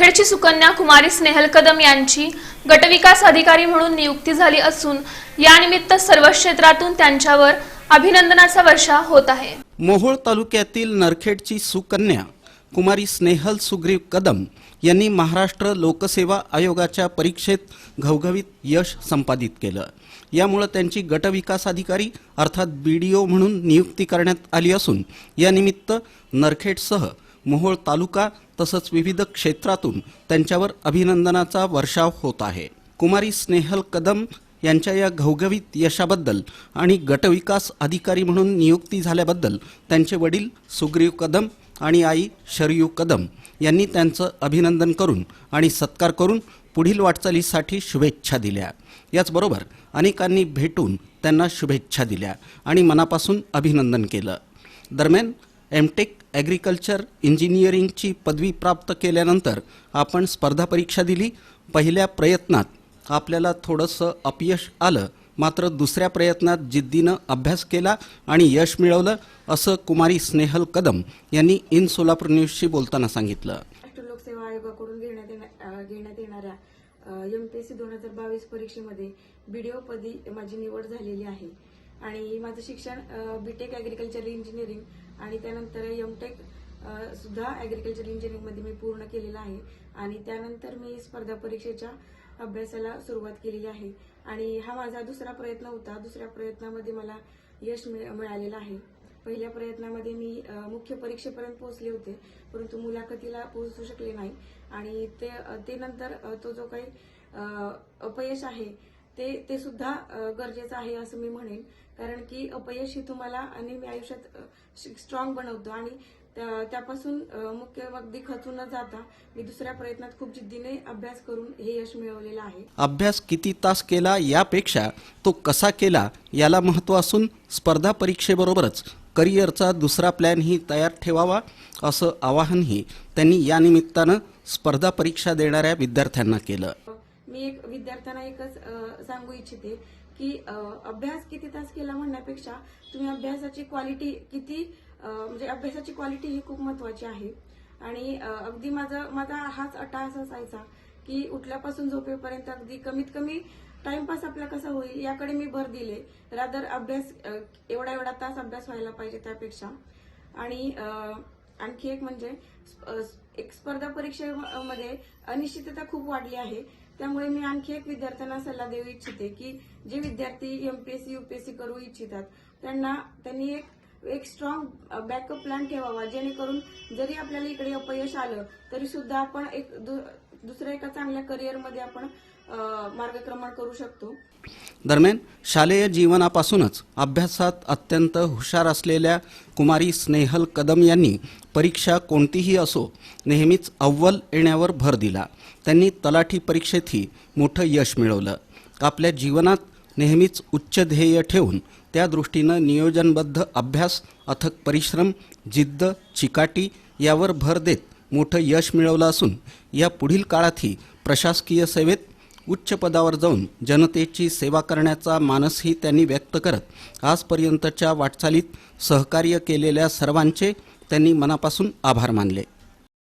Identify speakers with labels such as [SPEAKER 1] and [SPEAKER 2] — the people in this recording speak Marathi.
[SPEAKER 1] खेडची सुकन्या कुमारी स्नेहल कदम यांची गटविकास अधिकारी म्हणून नियुक्ती झाली असून यानिमित्त सर्व क्षेत्रातून त्यांच्यावर अभिनंदनाचा वर्षा होत आहे.
[SPEAKER 2] मोहोळ तालुक्यातील नरखेडची सुकन्या कुमारी स्नेहल सुग्रीव कदम यांनी महाराष्ट्र लोकसेवा आयोगाच्या परीक्षेत घवघवीत यश संपादित केलं. यामुळं त्यांची गटविकास अधिकारी अर्थात बी डी ओ म्हणून नियुक्ती करण्यात आली असून यानिमित्त नरखेडसह मोहोळ तालुका तसंच विविध क्षेत्रातून त्यांच्यावर अभिनंदनाचा वर्षाव होत आहे. कुमारी स्नेहल कदम यांच्या या घवघवीत यशाबद्दल आणि गटविकास अधिकारी म्हणून नियुक्ती झाल्याबद्दल त्यांचे वडील सुग्रीव कदम आणि आई शरयू कदम यांनी त्यांचं अभिनंदन करून आणि सत्कार करून पुढील वाटचालीसाठी शुभेच्छा दिल्या. याचबरोबर अनेकांनी भेटून त्यांना शुभेच्छा दिल्या आणि मनापासून अभिनंदन केलं. दरम्यान एमटेक ॲग्रिकल्चर इंजिनिअरिंगची पदवी प्राप्त केल्यानंतर आपण स्पर्धा परीक्षा दिली. पहिल्या प्रयत्नात आपल्याला थोडंसं अपयश आलं. मात्र दुसऱ्या प्रयत्नात जिद्दीनं अभ्यास केला आणि यश मिळवलं असं कुमारी स्नेहल कदम यांनी इन सोलापूर न्यूजशी बोलताना सांगितलं.
[SPEAKER 3] लोकसेवा आयोगाकडून घेण्यात येण्या- घेण्यात येणाऱ्या एम पी एस सी दोन हजार बावीस परीक्षेमध्ये बीडीओ पदी माझी निवड झालेली आहे. आणि माझं शिक्षण बीटेक ॲग्रिकल्चर इंजिनिअरिंग आणि त्यानंतर एमटेक सुद्धा ॲग्रिकल्चर इंजिनिअरिंगमध्ये मी पूर्ण केलेलं आहे. आणि त्यानंतर मी स्पर्धा परीक्षेच्या अभ्यासाला सुरुवात केलेली आहे. आणि हा माझा दुसरा प्रयत्न होता. दुसऱ्या प्रयत्नामध्ये मला यश मिळालेलं आहे. पहिल्या प्रयत्नामध्ये मी मुख्य परीक्षेपर्यंत पोहोचले होते परंतु मुलाखतीला पोहोचू शकले नाही. आणि ते ते नंतर तो जो काही अपयश आहे ते ते सुद्धा गरजेचं आहे असं मी म्हणेन. कारण की अपयश ही तुम्हाला मी आयुष्यात स्ट्रॉंग बनवतो. आणि त्या- त्यापासून मुख्य अगदी खचून न जाता मी दुसऱ्या प्रयत्नात खूप जिद्दीने अभ्यास करून हे यश मिळवलेलं आहे.
[SPEAKER 2] अभ्यास किती तास केला यापेक्षा तो कसा केला याला महत्त्व असून स्पर्धा परीक्षेबरोबरच करिअरचा दुसरा प्लॅनही तयार ठेवावा असं आवाहनही त्यांनी या निमित्तानं स्पर्धा परीक्षा देणाऱ्या विद्यार्थ्यांना केलं.
[SPEAKER 3] मी एक विद्यार्थ्यांना एकच सांगू इच्छिते की अभ्यास किती तास केला म्हणण्यापेक्षा तुम्ही अभ्यासाची क्वालिटी किती म्हणजे अभ्यासाची क्वालिटी ही खूप महत्वाची आहे. आणि अगदी माझा माझा हाच अट्टाहास असायचा की उठल्यापासून झोपेपर्यंत अगदी कमीत कमी टाइमपास आपला कसा होईल याकडे मी भर दिले. रादर अभ्यास एवढा एवढा तास अभ्यास व्हायला पाहिजे त्यापेक्षा. आणि आणखी एक म्हणजे एक स्पर्धा परीक्षेमध्ये अनिश्चितता खूप वाढली आहे. त्यामुळे मी आणखी एक विद्यार्थ्यांना सल्ला देऊ इच्छिते की जे विद्यार्थी एमपीएससी युपीएससी करू इच्छितात त्यांना त्यांनी एक एक स्ट्रॉंग बॅकअप प्लॅन ठेवावा जेणेकरून जरी आपल्याला इकडे अपयश आलं तरी सुद्धा आपण एक दुसऱ्या एका चांगल्या करिअरमध्ये आपण मार्गक्रमण करू शकतो.
[SPEAKER 2] दरम्यान शालेय जीवनापासूनच अभ्यासात अत्यंत हुशार असलेल्या कुमारी स्नेहल कदम यांनी परीक्षा कोणतीही असो नेहमीच अव्वल येण्यावर भर दिला. त्यांनी तलाठी परीक्षेतही मोठं यश मिळवलं. आपल्या जीवनात नेहमीच उच्च ध्येय ठेवून त्या दृष्टीनं नियोजनबद्ध अभ्यास अथक परिश्रम जिद्द चिकाटी यावर भर देत मोठं यश मिळवलं असून या पुढील काळातही प्रशासकीय सेवेत उच्च पदावर जाऊन जनतेची सेवा करण्याचा मानसही त्यांनी व्यक्त करत आजपर्यंतच्या वाटचालीत सहकार्य केलेल्या सर्वांचे त्यांनी मनापासून आभार मानले.